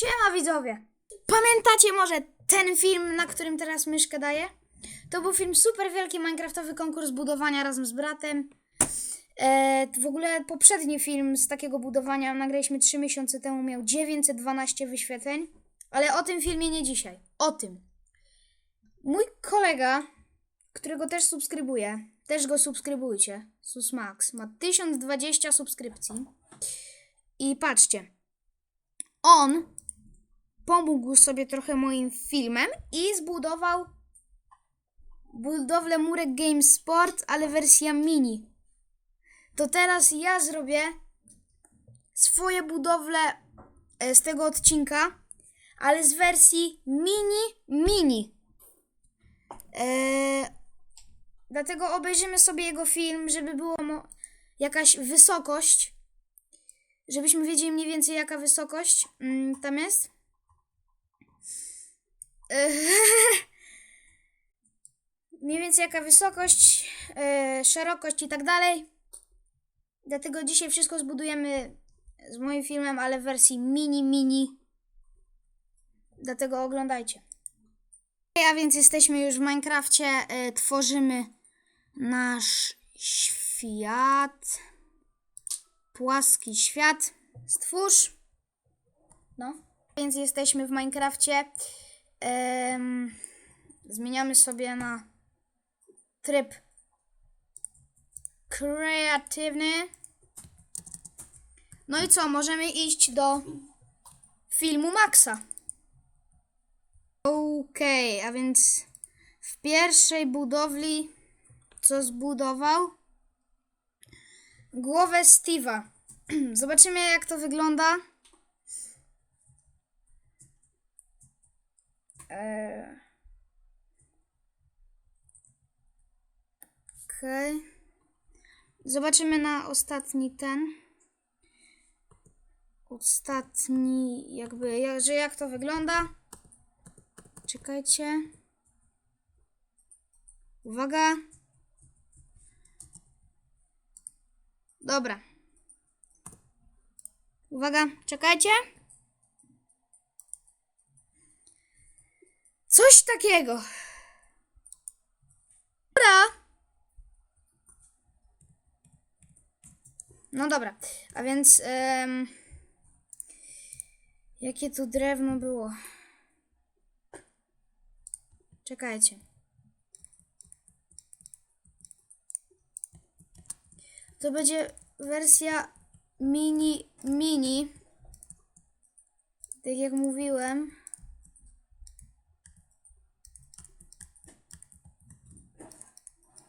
Siema widzowie! Pamiętacie może ten film, na którym teraz myszkę daję? To był film super wielki Minecraftowy konkurs budowania razem z bratem. E, w ogóle poprzedni film z takiego budowania nagraliśmy 3 miesiące temu, miał 912 wyświetleń. Ale o tym filmie nie dzisiaj. O tym. Mój kolega, którego też subskrybuję, też go subskrybujcie, Susmax, ma 1020 subskrypcji. I patrzcie, on pomógł sobie trochę moim filmem i zbudował budowlę murek Game Sport, ale wersja mini. To teraz ja zrobię swoje budowle e, z tego odcinka, ale z wersji mini mini. Eee, dlatego obejrzymy sobie jego film, żeby było jakaś wysokość żebyśmy wiedzieli mniej więcej jaka wysokość mm, tam jest. mniej więcej jaka wysokość, e, szerokość i tak dalej. Dlatego dzisiaj wszystko zbudujemy z moim filmem, ale w wersji mini, mini. Dlatego oglądajcie. A więc jesteśmy już w Minecrafcie, e, tworzymy nasz świat płaski świat. Stwórz. No. Więc jesteśmy w Minecrafcie. Zmieniamy sobie na tryb kreatywny. No i co? Możemy iść do filmu Maxa. Okej, a więc w pierwszej budowli co zbudował? głowę Steve'a. Zobaczymy, jak to wygląda. Eee. Okej. Zobaczymy na ostatni ten. Ostatni, jakby, jak, że jak to wygląda. Czekajcie. Uwaga. Dobra. Uwaga, czekajcie. Coś takiego. Dobra. No dobra, a więc jakie tu drewno było? Czekajcie. To będzie wersja mini, mini. Tak jak mówiłem.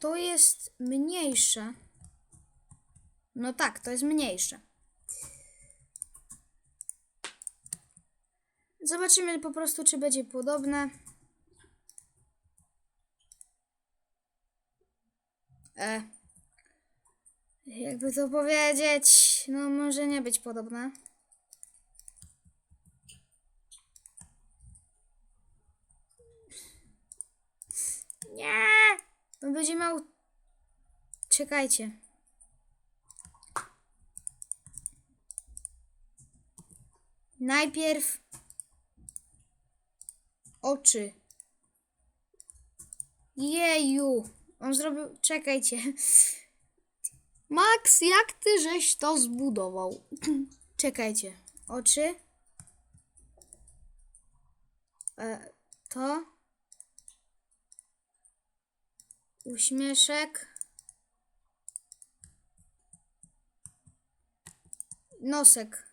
To jest mniejsze. No tak, to jest mniejsze. Zobaczymy po prostu, czy będzie podobne. E. Jakby to powiedzieć, no może nie być podobne. Nie! On będzie miał... Czekajcie. Najpierw oczy. Jeju. On zrobił... Czekajcie. Max, jak ty żeś to zbudował? Czekajcie. Oczy. E, to. Uśmieszek. Nosek.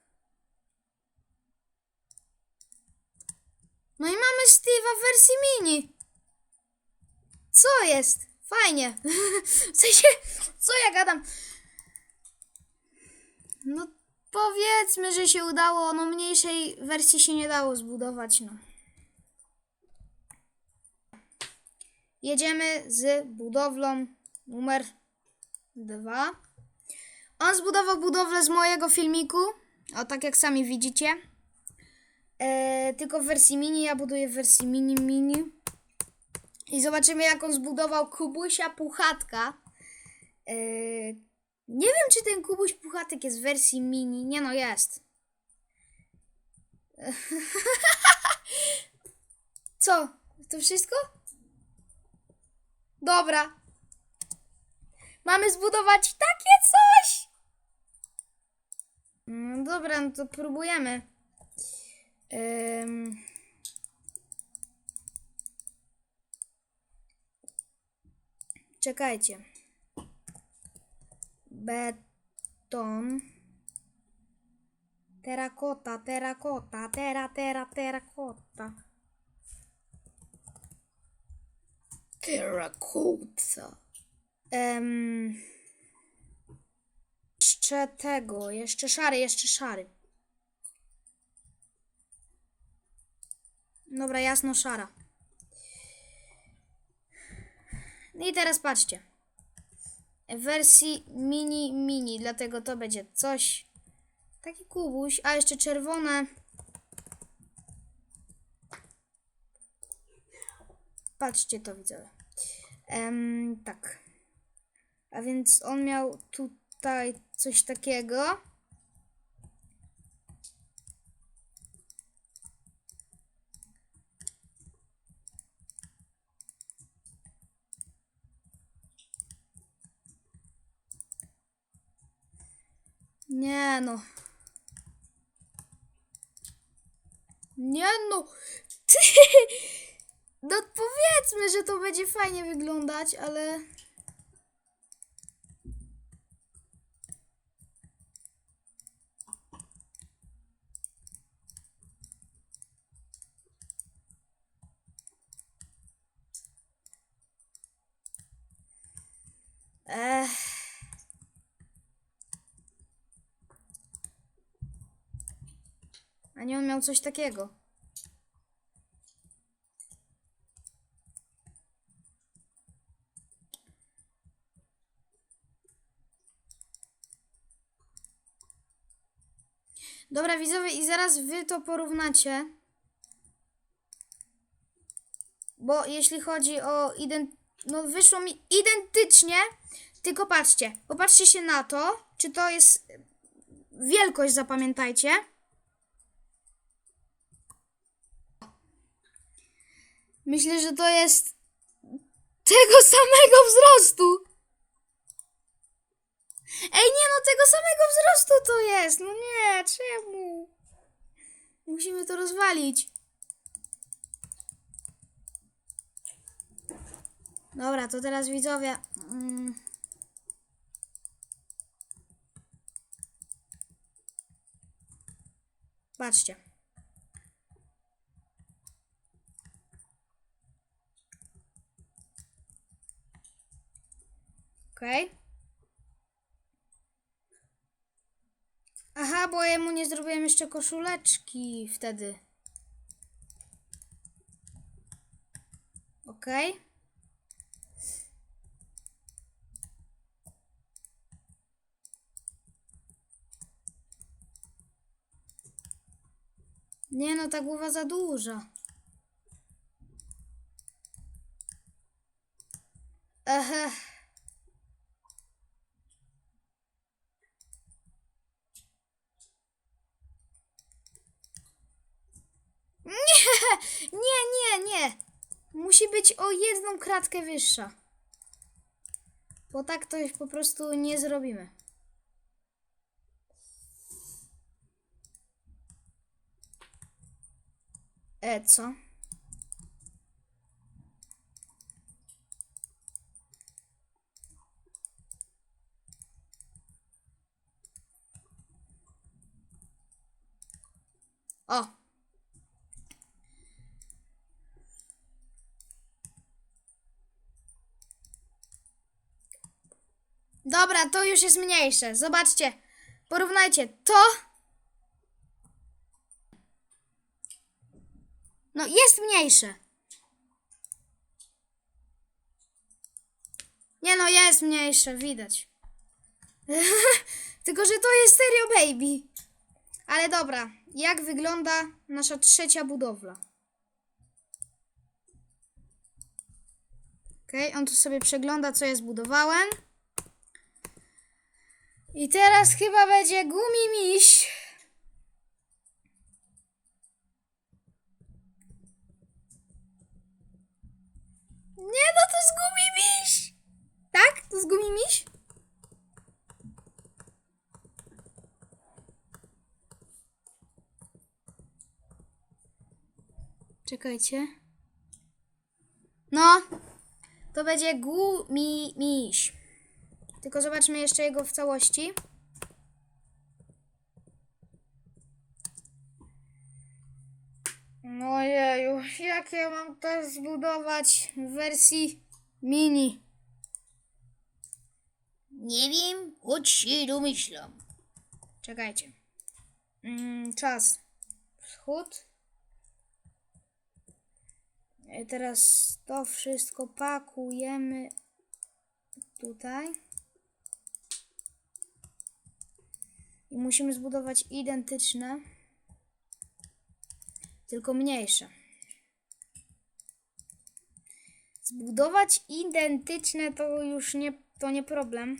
No i mamy Steve'a w wersji mini. Co jest? Fajnie. W sensie, co ja gadam? No powiedzmy, że się udało. No mniejszej wersji się nie dało zbudować, no. Jedziemy z budowlą numer dwa. On zbudował budowlę z mojego filmiku. O, tak jak sami widzicie. E, tylko w wersji mini. Ja buduję w wersji mini, mini. I zobaczymy, jak on zbudował Kubusia Puchatka. E, nie wiem, czy ten Kubuś Puchatek jest w wersji mini. Nie no, jest. Co? To wszystko? Dobra. Mamy zbudować takie coś! No dobra, no to próbujemy. Czekajcie. Beton. Terakota, terakota, tera, tera, terakota. Terakota. Em, jeszcze tego, jeszcze szary, jeszcze szary. Dobra, jasno szara. No i teraz patrzcie. W wersji mini, mini, dlatego to będzie coś. Taki kubuś, a jeszcze czerwone. Patrzcie to widzowie. Em, tak. A więc on miał tutaj coś takiego. Nie no. Nie no. Ty. No powiedzmy, że to będzie fajnie wyglądać, ale... Ech. A nie on miał coś takiego. Dobra, i zaraz wy to porównacie. Bo jeśli chodzi o ident... No wyszło mi identycznie, tylko patrzcie. Popatrzcie się na to, czy to jest... Wielkość zapamiętajcie. Myślę, że to jest tego samego wzrostu. Ej, nie no, tego samego wzrostu to jest. No nie, czemu? Musimy to rozwalić. Dobra, to teraz widzowie. Mm. Patrzcie. Okej. Aha, bo ja mu nie zrobiłem jeszcze koszuleczki wtedy. Okej. Nie no, ta głowa za duża. Ehe. Nie, nie, nie. Musi być jedną kratkę wyższa. Bo tak to po prostu nie zrobimy. E, co? O, Dobra, to już jest mniejsze. Zobaczcie. Porównajcie to. No, jest mniejsze. Nie no, jest mniejsze, widać. Tylko, że to jest serio baby. Ale dobra, jak wygląda nasza trzecia budowla? Okej, on tu sobie przegląda, co ja zbudowałem. I teraz chyba będzie gumi miś. Nie, no to z gumi miś. Tak? To z gumi miś? Czekajcie. No, to będzie gumi miś. Tylko zobaczmy jeszcze jego w całości. Ojeju, jak ja mam to zbudować w wersji mini? Nie wiem, choć się domyślam. Czekajcie. Mm, czas. Wschód. E, Teraz to wszystko pakujemy tutaj. I musimy zbudować identyczne, tylko mniejsze. Zbudować identyczne to już nie, to nie problem.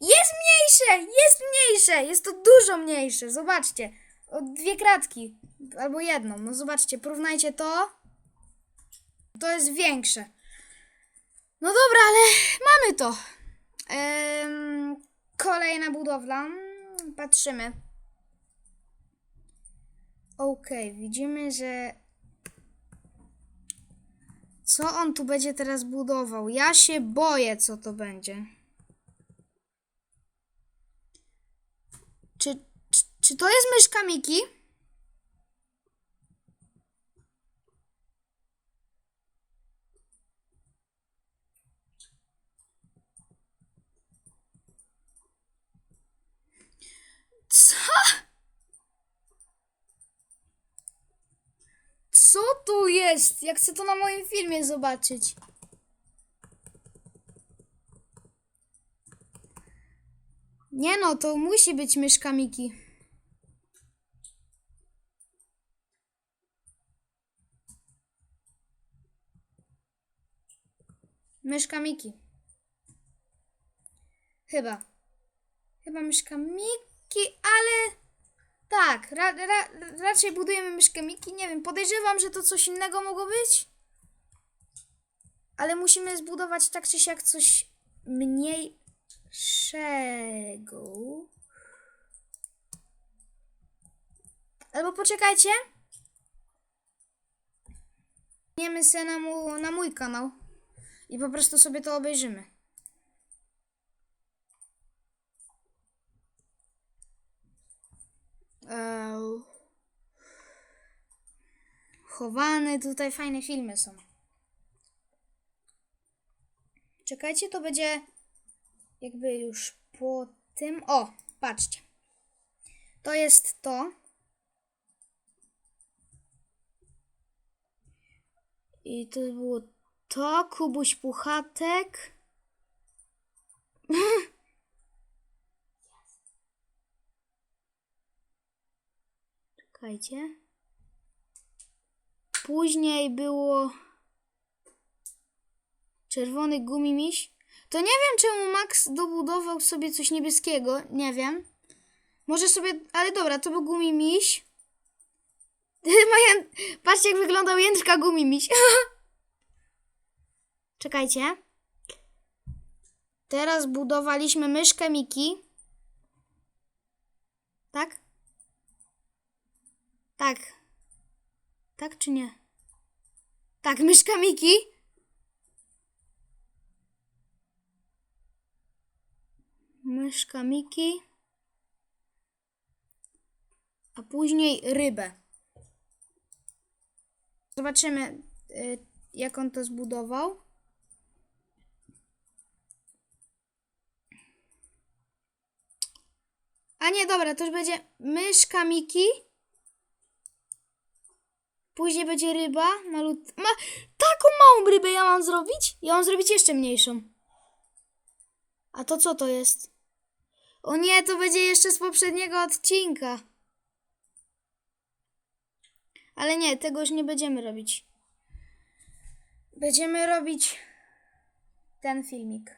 Jest Jest mniejsze! Jest to dużo mniejsze. Zobaczcie. O dwie kratki. Albo jedną. No zobaczcie, porównajcie to. To jest większe. No dobra, ale mamy to. Em, kolejna budowla. Patrzymy. Okej, widzimy, że. Co on tu będzie teraz budował? Ja się boję, co to będzie. Czy, czy, to jest myszka Miki? Co? Co tu jest? Ja chcę to na moim filmie zobaczyć. Nie no, to musi być myszka Miki. Myszka Miki. Chyba. Chyba myszka Miki, ale... Tak, ra, ra, raczej budujemy myszkę Miki. Nie wiem, podejrzewam, że to coś innego mogło być. Ale musimy zbudować tak czy siak coś mniej Czego? Albo poczekajcie. Niemy se na, mu, na mój kanał i po prostu sobie to obejrzymy. Eee, Chowany, tutaj fajne filmy są. Czekajcie, to będzie jakby już po tym. O, patrzcie. To jest to. I to było to, Kubuś Puchatek. Czekajcie. Później było czerwony gumimiś. To nie wiem, czemu Max dobudował sobie coś niebieskiego. Nie wiem. Może sobie. Ale dobra, to był gumimiś. Patrzcie, jak wyglądał jędrka gumimiś. Czekajcie. Teraz budowaliśmy myszkę Miki. Tak? Tak. Tak czy nie? Tak, myszka Miki. myszka Miki, a później rybę. Zobaczymy, y, jak on to zbudował. A nie, dobra, to już będzie myszka Miki. Później będzie ryba, malut... Ma... Taką małą rybę ja mam zrobić? Ja mam zrobić jeszcze mniejszą. A to co to jest? O nie, to będzie jeszcze z poprzedniego odcinka. Ale nie, tego już nie będziemy robić. Będziemy robić ten filmik.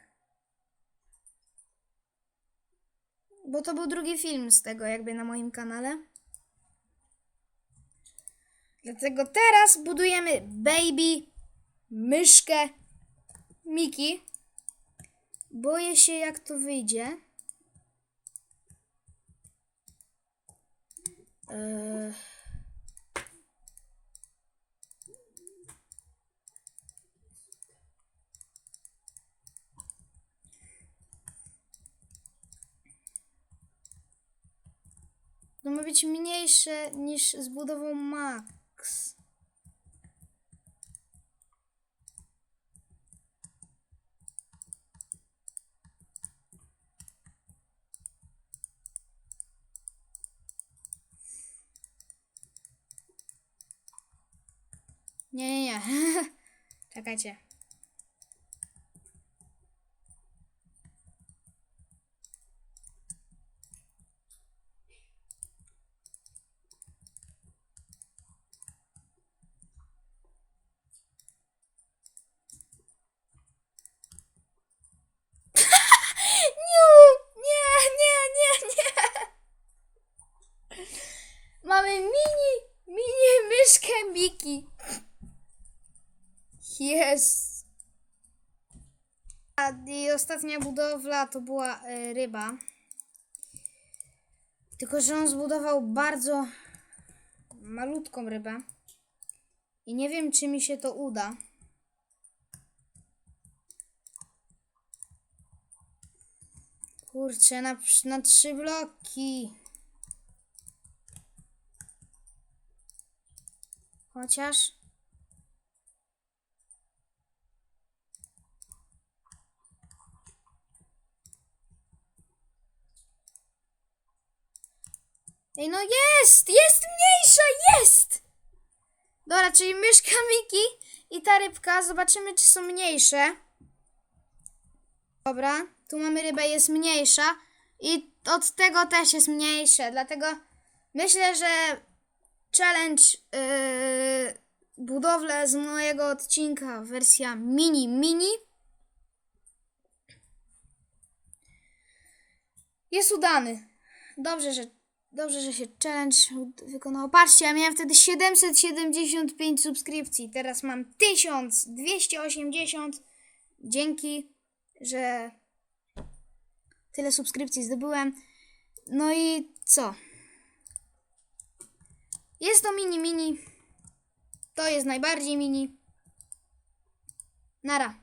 Bo to był drugi film z tego, jakby na moim kanale. Dlatego teraz budujemy baby, myszkę, Miki. Boję się, jak to wyjdzie. Eee... To ma być mniejsze niż zbudował Max. Nie, nie, nie. Czekajcie. Nie, nie, nie, nie, nie. Mamy mini, mini myszkę Miki. Jest. A ostatnia budowla to była e, ryba. Tylko, że on zbudował bardzo malutką rybę. I nie wiem, czy mi się to uda. Kurczę, na, na trzy bloki. Chociaż. Ej, no jest! Jest mniejsza! Jest! Dobra, czyli myszka Miki i ta rybka. Zobaczymy, czy są mniejsze. Dobra, tu mamy rybę, jest mniejsza. I od tego też jest mniejsze. Dlatego myślę, że challenge yy, budowlę z mojego odcinka, wersja mini mini jest udany. Dobrze, że dobrze, że się challenge wykonał. Patrzcie, ja miałem wtedy 775 subskrypcji, teraz mam 1280. Dzięki, że tyle subskrypcji zdobyłem. No i co? Jest to mini mini. To jest najbardziej mini. Nara.